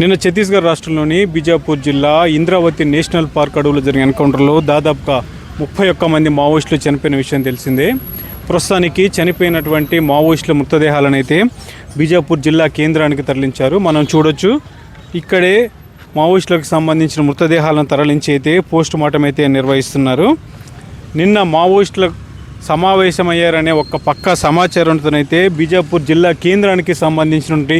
నిన్న ఛత్తీస్గఢ్ రాష్ట్రంలోని బీజాపూర్ జిల్లా ఇంద్రావతి నేషనల్ పార్క్ అడవులో జరిగిన ఎన్కౌంటర్లో దాదాపుగా ముప్పై ఒక్క మంది మావోయిస్టులు చనిపోయిన విషయం తెలిసిందే. ప్రస్తుతానికి చనిపోయినటువంటి మావోయిస్టుల మృతదేహాలను అయితే బీజాపూర్ జిల్లా కేంద్రానికి తరలించారు. మనం చూడొచ్చు ఇక్కడే మావోయిస్టులకు సంబంధించిన మృతదేహాలను తరలించి అయితే పోస్ట్ మార్టం అయితే నిర్వహిస్తున్నారు. నిన్న మావోయిస్టుల సమావేశమయ్యారనే ఒక పక్క సమాచారంతోనైతే బీజాపూర్ జిల్లా కేంద్రానికి సంబంధించినటువంటి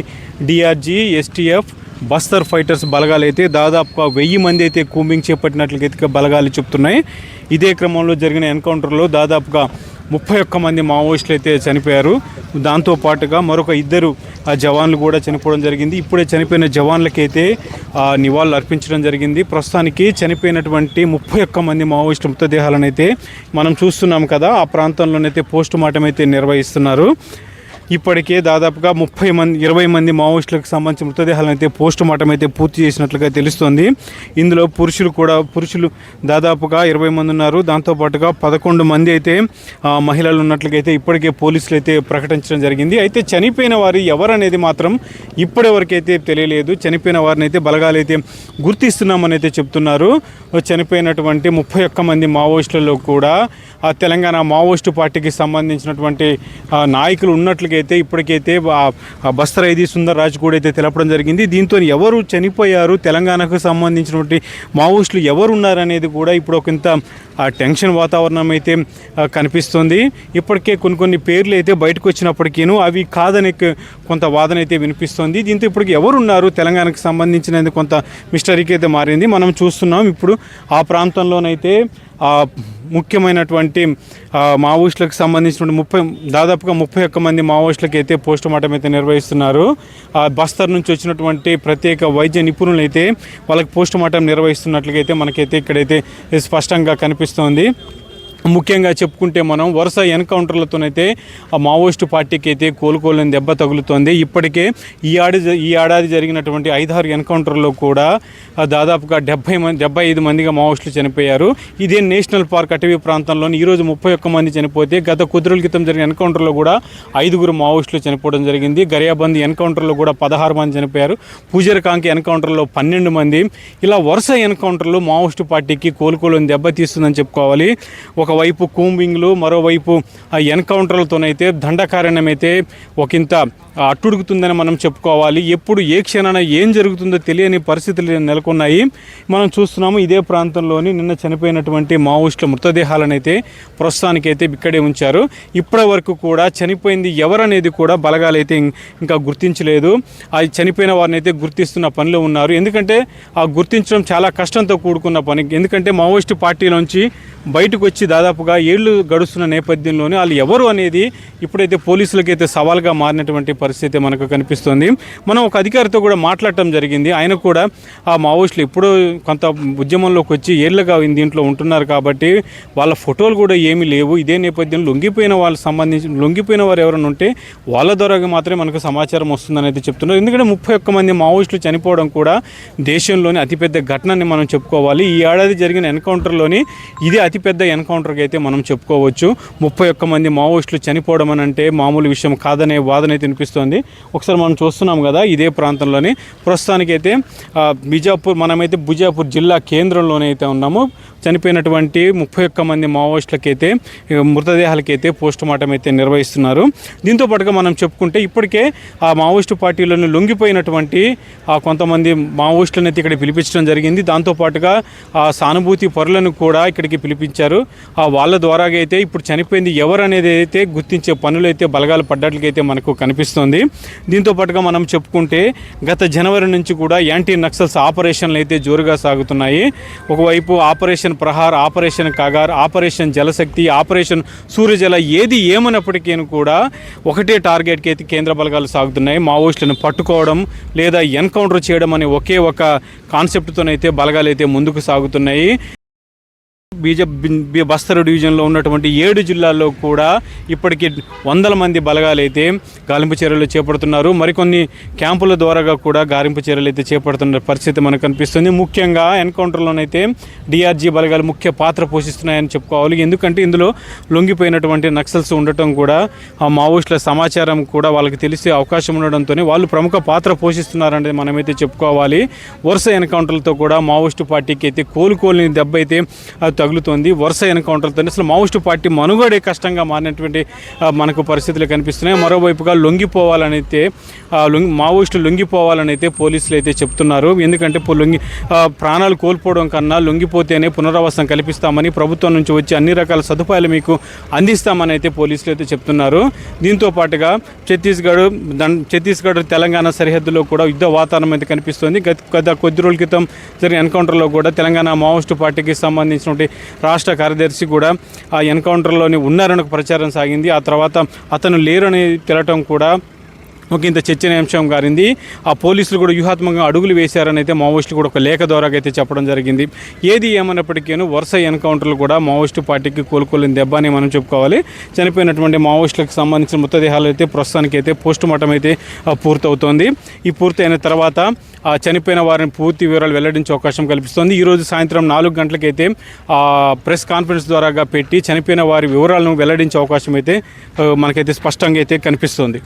డిఆర్జీ ఎస్టీఎఫ్ బస్తర్ ఫైటర్స్ బలగాలు అయితే దాదాపుగా వెయ్యి మంది అయితే కూంబింగ్ చేపట్టినట్లుగా బలగాలు చెప్తున్నాయి. ఇదే క్రమంలో జరిగిన ఎన్కౌంటర్లో దాదాపుగా ముప్పై ఒక్క మంది మావోయిస్టులు అయితే చనిపోయారు. దాంతో పాటుగా మరొక ఇద్దరు ఆ జవాన్లు కూడా చనిపోవడం జరిగింది. ఇప్పుడే చనిపోయిన జవాన్లకైతే ఆ, నివాళులు అర్పించడం జరిగింది. ప్రస్తుతానికి చనిపోయినటువంటి ముప్పై ఒక్క మంది మావోయిస్టు మృతదేహాలను అయితే మనం చూస్తున్నాం కదా. ఆ ప్రాంతంలోనైతే పోస్ట్ మార్టం అయితే నిర్వహిస్తున్నారు. ఇప్పటికే దాదాపుగా ముప్పై మంది ఇరవై మంది మావోయిస్టులకు సంబంధించిన మృతదేహాలను అయితే పోస్ట్ మార్టం అయితే పూర్తి చేసినట్లుగా తెలుస్తోంది. ఇందులో పురుషులు కూడా పురుషులు దాదాపుగా ఇరవై మంది ఉన్నారు. దాంతోపాటుగా పదకొండు మంది అయితే మహిళలు ఉన్నట్లుగా అయితే ఇప్పటికే పోలీసులు అయితే ప్రకటించడం జరిగింది. అయితే చనిపోయిన వారు ఎవరనేది మాత్రం ఇప్పటి వరకైతే తెలియలేదు. చనిపోయిన వారిని అయితే బలగాలు అయితే గుర్తిస్తున్నామని అయితే చెప్తున్నారు. చనిపోయినటువంటి ముప్పై ఒక్క మంది మావోయిస్టులలో కూడా తెలంగాణ మావోయిస్టు పార్టీకి సంబంధించినటువంటి నాయకులు ఉన్నట్లుగా అయితే ఇప్పటికైతే బస్తర్ ఆ బస్తరైది సుందర్ రాజ్ కూడా అయితే తెలపడం జరిగింది. దీంతో ఎవరు చనిపోయారు తెలంగాణకు సంబంధించినటువంటి మావోయిస్టులు ఎవరు ఉన్నారనేది కూడా ఇప్పుడు ఒక ఇంత ఆ టెన్షన్ వాతావరణం అయితే కనిపిస్తుంది. ఇప్పటికే కొన్ని కొన్ని పేర్లు అయితే బయటకు వచ్చినప్పటికీను అవి కాదని కొంత వాదన అయితే వినిపిస్తుంది. దీంతో ఇప్పటికి ఎవరున్నారు తెలంగాణకు సంబంధించినది కొంత మిస్టరీకి అయితే మారింది. మనం చూస్తున్నాం ఇప్పుడు ఆ ప్రాంతంలోనైతే ముఖ్యమైనటువంటి మావోయిస్టులకు సంబంధించిన ముప్పై దాదాపుగా ముప్పై ఒక్క మంది మావోయిస్టులకు అయితే పోస్టుమార్టం అయితే నిర్వహిస్తున్నారు. ఆ బస్తర్ నుంచి వచ్చినటువంటి ప్రత్యేక వైద్య నిపుణులు అయితే వాళ్ళకి పోస్టుమార్టం నిర్వహిస్తున్నట్లుగా అయితే మనకైతే ఇక్కడైతే స్పష్టంగా కనిపిస్తోంది. ముఖ్యంగా చెప్పుకుంటే మనం వరుస ఎన్కౌంటర్లతోనైతే ఆ మావోయిస్టు పార్టీకి అయితే కోలుకోలేని దెబ్బ తగులుతోంది. ఇప్పటికే ఈ ఆడి ఈ ఏడాది జరిగినటువంటి ఐదారు ఎన్కౌంటర్లో కూడా దాదాపుగా డెబ్బై మంది డెబ్బై ఐదు మందిగా మావోయిస్టులు చనిపోయారు. ఇదే నేషనల్ పార్క్ అటవీ ప్రాంతంలోని ఈరోజు ముప్పై ఒక్క మంది చనిపోతే గత కొద్ది రోజుల క్రితం జరిగిన ఎన్కౌంటర్లో కూడా ఐదుగురు మావోయిస్టులు చనిపోవడం జరిగింది. గరియాబంద్ ఎన్కౌంటర్లో కూడా పదహారు మంది చనిపోయారు. పూజర్ కాంకి ఎన్కౌంటర్లో పన్నెండు మంది. ఇలా వరుస ఎన్కౌంటర్లు మావోయిస్టు పార్టీకి కోలుకోలేని దెబ్బ తీస్తుందని చెప్పుకోవాలి. ఒక ఒకవైపు కూంబింగ్లు మరోవైపు ఆ ఎన్కౌంటర్లతోనైతే దండకారణ్యం ఒకంత అట్టుడుగుతుందని మనం చెప్పుకోవాలి. ఎప్పుడు ఏ క్షణాన ఏం జరుగుతుందో తెలియని పరిస్థితులు నెలకొన్నాయి. మనం చూస్తున్నాము ఇదే ప్రాంతంలోని నిన్న చనిపోయినటువంటి మావోయిస్టుల మృతదేహాలనైతే అయితే ప్రస్తుతానికైతే ఇక్కడే ఉంచారు. ఇప్పటి వరకు కూడా చనిపోయింది ఎవరనేది కూడా బలగాలు అయితే ఇంకా గుర్తించలేదు. అది చనిపోయిన వారిని అయితే గుర్తిస్తున్న పనిలో ఉన్నారు. ఎందుకంటే ఆ గుర్తించడం చాలా కష్టంతో కూడుకున్న పని. ఎందుకంటే మావోయిస్టు పార్టీలోంచి బయటకు వచ్చి దాదాపుగా ఏళ్ళు గడుస్తున్న నేపథ్యంలోనే వాళ్ళు ఎవరు అనేది ఇప్పుడైతే పోలీసులకైతే సవాల్గా మారినటువంటి పరిస్థితి మనకు కనిపిస్తుంది. మనం ఒక అధికారితో కూడా మాట్లాడటం జరిగింది. ఆయన కూడా ఆ మావోయిస్టులు ఎప్పుడో కొంత ఉద్యమంలోకి వచ్చి ఏళ్ళగా దీంట్లో ఉంటున్నారు కాబట్టి వాళ్ళ ఫోటోలు కూడా ఏమీ లేవు. ఇదే నేపథ్యంలో లొంగిపోయిన వాళ్ళకి సంబంధించి లొంగిపోయిన వారు ఎవరైనా ఉంటే వాళ్ళ ద్వారా మాత్రమే మనకు సమాచారం వస్తుందని అయితే చెప్తున్నారు. ఎందుకంటే ముప్పై ఒక్క మంది మావోయిస్టులు చనిపోవడం కూడా దేశంలోని అతిపెద్ద ఘటనని మనం చెప్పుకోవాలి. ఈ ఏడాది జరిగిన ఎన్కౌంటర్లోని ఇది అతిపెద్ద ఎన్కౌంటర్కి అయితే మనం చెప్పుకోవచ్చు. ముప్పై ఒక్క మంది మావోయిస్టులు చనిపోవడం అని అంటే మామూలు విషయం కాదనే వాదన అయితే వినిపిస్తుంది. ఒకసారి మనం చూస్తున్నాం కదా ఇదే ప్రాంతంలోని. ప్రస్తుతానికైతే బిజాపూర్ మనమైతే బిజాపూర్ జిల్లా కేంద్రంలోనే అయితే ఉన్నాము. చనిపోయినటువంటి ముప్పై ఒక్క మంది మావోయిస్టులకైతే మృతదేహాలకైతే పోస్ట్ మార్టం అయితే నిర్వహిస్తున్నారు. దీంతో పాటుగా మనం చెప్పుకుంటే ఇప్పటికే ఆ మావోయిస్టు పార్టీలను లొంగిపోయినటువంటి ఆ కొంతమంది మావోయిస్టులను అయితే ఇక్కడ పిలిపించడం జరిగింది. దాంతోపాటుగా ఆ సానుభూతి పరులను కూడా ఇక్కడికి పిలిపించారు. ఆ వాళ్ళ ద్వారా అయితే ఇప్పుడు చనిపోయింది ఎవరు అనేది అయితే గుర్తించే పనులు అయితే బలగాలు పడ్డట్లకైతే మనకు కనిపిస్తుంది. దీంతో పాటుగా మనం చెప్పుకుంటే గత జనవరి నుంచి కూడా యాంటీ నక్సల్స్ ఆపరేషన్లు అయితే జోరుగా సాగుతున్నాయి. ఒకవైపు operation Prahar operation Kagar operation Jalashakti operation Suryajala ఏది ఏమన్నప్పటికీ కూడా ఒకటే టార్గెట్కి అయితే కేంద్ర బలగాలు సాగుతున్నాయి. మావోయిస్టులను పట్టుకోవడం లేదా ఎన్కౌంటర్ చేయడం అనే ఒకే ఒక కాన్సెప్ట్తోనైతే బలగాలు అయితే ముందుకు సాగుతున్నాయి. బీజ బి- బస్తరు డివిజన్లో ఉన్నటువంటి ఏడు జిల్లాల్లో కూడా ఇప్పటికీ వందల మంది బలగాలు అయితే గాలింపు చర్యలు చేపడుతున్నారు. మరికొన్ని క్యాంపుల ద్వారాగా కూడా గాలింపు చర్యలు అయితే చేపడుతున్న పరిస్థితి మనకు కనిపిస్తుంది. ముఖ్యంగా ఎన్కౌంటర్లోనైతే డిఆర్జీ బలగాలు ముఖ్య పాత్ర పోషిస్తున్నాయని చెప్పుకోవాలి. ఎందుకంటే ఇందులో లొంగిపోయినటువంటి నక్సల్స్ ఉండటం కూడా ఆ మావోయిస్టుల సమాచారం కూడా వాళ్ళకి తెలిసే అవకాశం ఉండడంతోనే వాళ్ళు ప్రముఖ పాత్ర పోషిస్తున్నారనేది మనమైతే చెప్పుకోవాలి. వరుస ఎన్కౌంటర్లతో కూడా మావోయిస్టు పార్టీకి అయితే కోలుకోలేని దెబ్బ అయితే తగులుతోంది. వరుస ఎన్కౌంటర్లతో అసలు మావోయిస్టు పార్టీ మనుగడే కష్టంగా మారినటువంటి మనకు పరిస్థితులు కనిపిస్తున్నాయి. మరోవైపుగా లొంగిపోవాలనైతే లొంగి మావోయిస్టులు లొంగిపోవాలనైతే పోలీసులు అయితే చెప్తున్నారు. ఎందుకంటే లొంగి ప్రాణాలు కోల్పోవడం కన్నా లొంగిపోతేనే పునరావాసం కల్పిస్తామని ప్రభుత్వం నుంచి వచ్చి అన్ని రకాల సదుపాయాలు మీకు అందిస్తామని అయితే పోలీసులు అయితే చెప్తున్నారు. దీంతో పాటుగా ఛత్తీస్గఢ్ ఛత్తీస్గఢ్ తెలంగాణ సరిహద్దులో కూడా యుద్ధ వాతావరణం అయితే కనిపిస్తుంది. గత కొద్ది రోజుల క్రితం జరిగిన ఎన్కౌంటర్లో కూడా తెలంగాణ మావోయిస్టు పార్టీకి సంబంధించినటువంటి రాష్ట్ర కార్యదర్శి కూడా ఆ ఎన్కౌంటర్లోనే ఉన్నారని ఒక ప్రచారం సాగింది. ఆ తర్వాత అతను లేరని తెలటం కూడా ఒక ఇంత చర్చనీయాంశం గారింది. ఆ పోలీసులు కూడా వ్యూహాత్మకంగా అడుగులు వేశారని అయితే మావోయిస్టులు కూడా ఒక లేఖ ద్వారా అయితే చెప్పడం జరిగింది. ఏది ఏమన్నప్పటికీ వరుస ఎన్కౌంటర్లు కూడా మావోయిస్టు పార్టీకి కోలుకోలేని దెబ్బ అని మనం చెప్పుకోవాలి. చనిపోయినటువంటి మావోయిస్టులకు సంబంధించిన మృతదేహాలు అయితే ప్రస్తుతానికి అయితే పోస్ట్ మార్టం అయితే పూర్తవుతోంది. ఈ పూర్తయిన తర్వాత ఆ చనిపోయిన వారిని పూర్తి వివరాలు వెల్లడించే అవకాశం కల్పిస్తోంది. ఈరోజు సాయంత్రం నాలుగు గంటలకైతే ఆ, ప్రెస్ కాన్ఫరెన్స్ ద్వారాగా పెట్టి చనిపోయిన వారి వివరాలను వెల్లడించే అవకాశం అయితే మనకైతే స్పష్టంగా అయితే కనిపిస్తోంది.